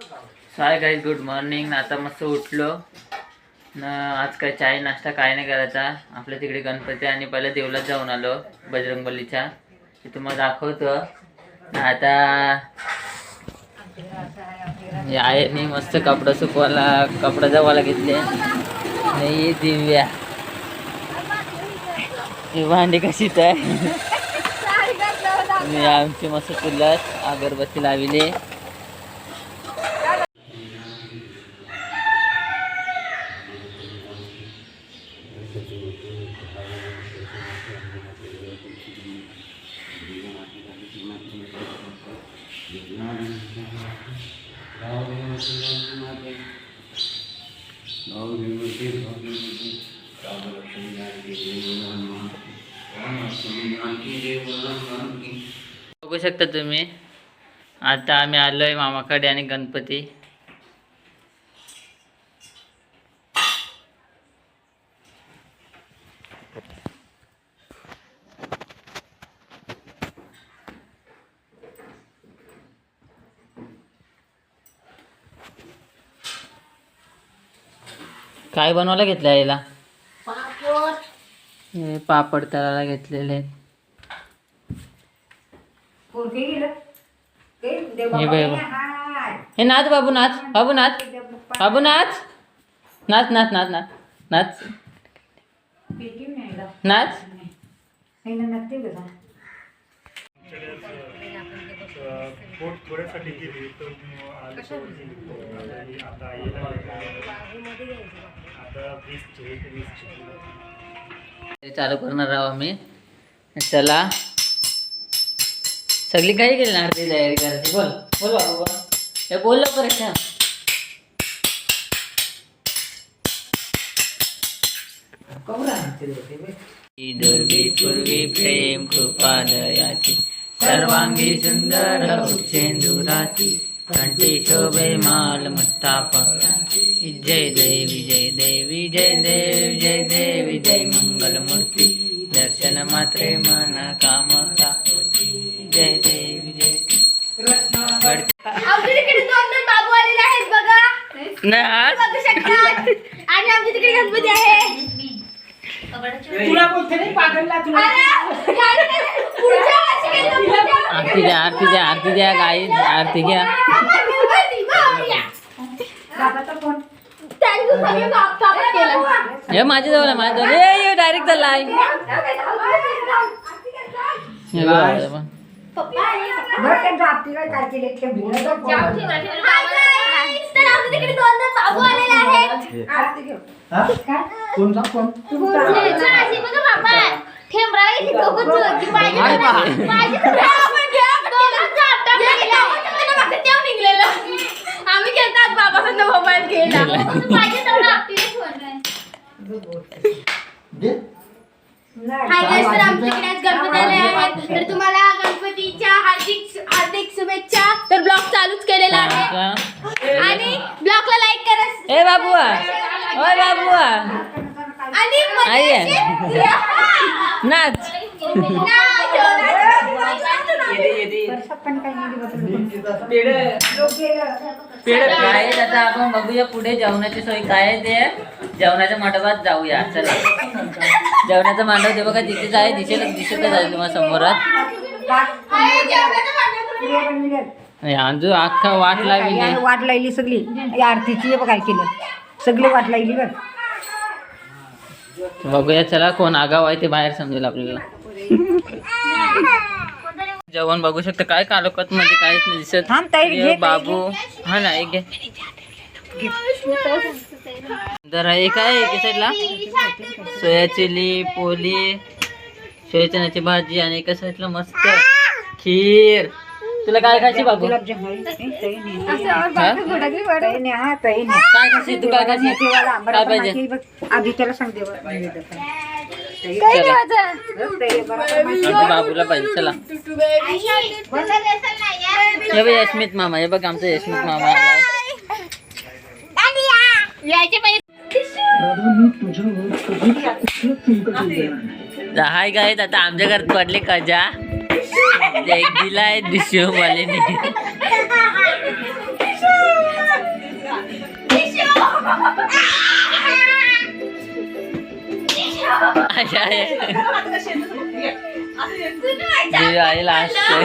Hi guys good morning आता मस्त उठलो. न आज काय चाय नाश्ता काय नाही करायचा. आपल्या तिकडे गणपती आणि पहिला देवलात जाऊन आलो बजरंगबलीच्या. ते तुम्हाला दाखवतो. आता आईने मस्त कपडा सुकवायला कपडा जवायला घेतले. आणि ही दिव्या भांडी कशी आहे आणि आमची मस्त चुलत अगरबत्ती लाविले. बघू शकता तुम्ही. आता आम्ही आलोय मामाकडे आणि गणपती. काय बनवायला घेतलं याला हे पापड तळायला घेतलेले आहेत. हे बघ, हे. हे नाच बाबू नाच बाबू नाच बाबू. नाच नाच नाच नाच नाच नाच नाच गेली तर शेवटी निघतो. आणि आता यायला. आता वीसचे वीसचे चालू करणार आहोत आम्ही. चला. सगळी काही केली ना आरती तयारी करायची? बोल बोल बाबू बोल. हे बोल लवकर अच्छा पूर्वी प्रेम कृपादयाची सर्वांगी सुंदर उच्चेंदुराची कंठी शोभे माल मुत्ताप. जय देवी जय देवी जय देव जय देवी जय मंगल मूर्ती. दर्शन मात्रे मन कामता. जय देवी जय बाबू आलेले आहेत बघा. आणि आमच्या तिकडे गणपती आहे. तुला बोलते नाही पागलला. आरती द्या आरती द्या आरती द्या गाई आरती घ्या. हे माझ्याजवळ आहे, माझ्याजवळ ये डायरेक्ट. पप्पा आहे, आमच्या तिकडे दोन दोन बाबू आलेले आहेत कोण अशी बघा बाबा. तर घ्या, आता आपण बघूया पुढे जेवणाची सोय काय ते. जेवणाच्या मंडपात जाऊया. चला. जेवणाचं मांडव ते बघा तिथेच आहे दिसेल दिसतच आहे तुम्हाला समोरात. अंजू अख्खा वाट लावली वाट लायली सगळी. आरतीची बघ काय केलं. सगळी वाट लायली बघ. बघूया चला कोण आगाव आहे ते बाहेर समजेल आपल्याला. जेवण बघू शकता. काय कालोकत मध्ये काहीच नाही दिसत बाबू. हा ना एक जरा एक आहे एका साईडला सोया चिली पोली सोया चण्याची भाजी आणि एका साईडला मस्त खीर. तुला काय खायची बाबू. काय खायची? तू काय खायची? काय पाहिजे? बाबूला पाहिजे चला. हे बघ यशमित मामा हे बघ आमचं यशमित मामा हाय काय आता आमच्या घरात पडले कजा. म्हणजे एक दिलाय दिशो वालेने Oh, आहे आता आईला नाही.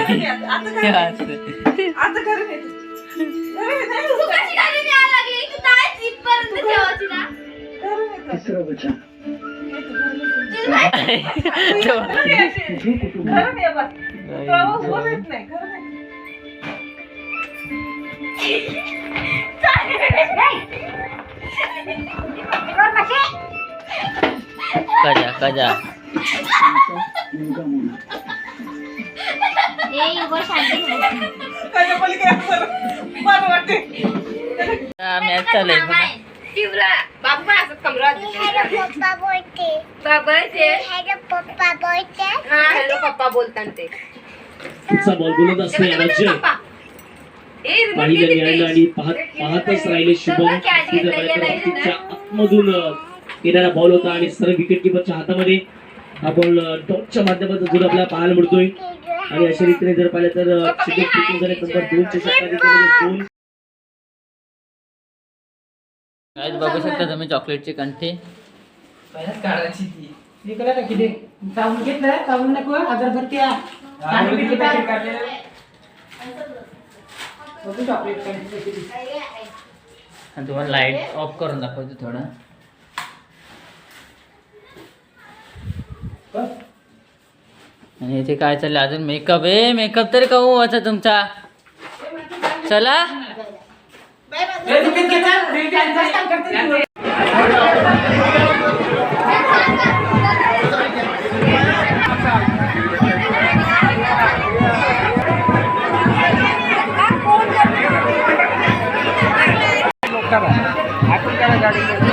बरं. वाटते. मॅच चालू पप्पा बोलते. बाबा ते. हॅलो पप्पा बोलते. हा हॅलो पप्पा बोलतात ते. बॉल बोलत पाहिलं न्यायला आणि पाहत पाहतच राहिले शुभम. आतमधून येणारा बॉल होता आणि सर्व विकेट किपरच्या हातामध्ये हा बॉल टॉपच्या माध्यमातून दूर आपल्याला पाहायला मिळतोय. आणि अशा रीतीने जर पाहिलं तर षटकामध्ये दोन बघू शकता तुम्ही चॉकलेटची कंठी. तुम्हाला लाइट ऑफ करून दाखवतो थोडं. आणि इथे काय चाललं अजून मेकअप आहे. मेकअप तरी कहू असा तुमचा. चला. आपण त्याला गाडी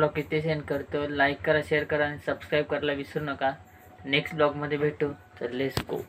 ब्लॉग इथे सेंड करतो. लाईक करा शेअर करा आणि सबस्क्राईब करायला विसरू नका. नेक्स्ट ब्लॉगमध्ये भेटू. तर लेस गो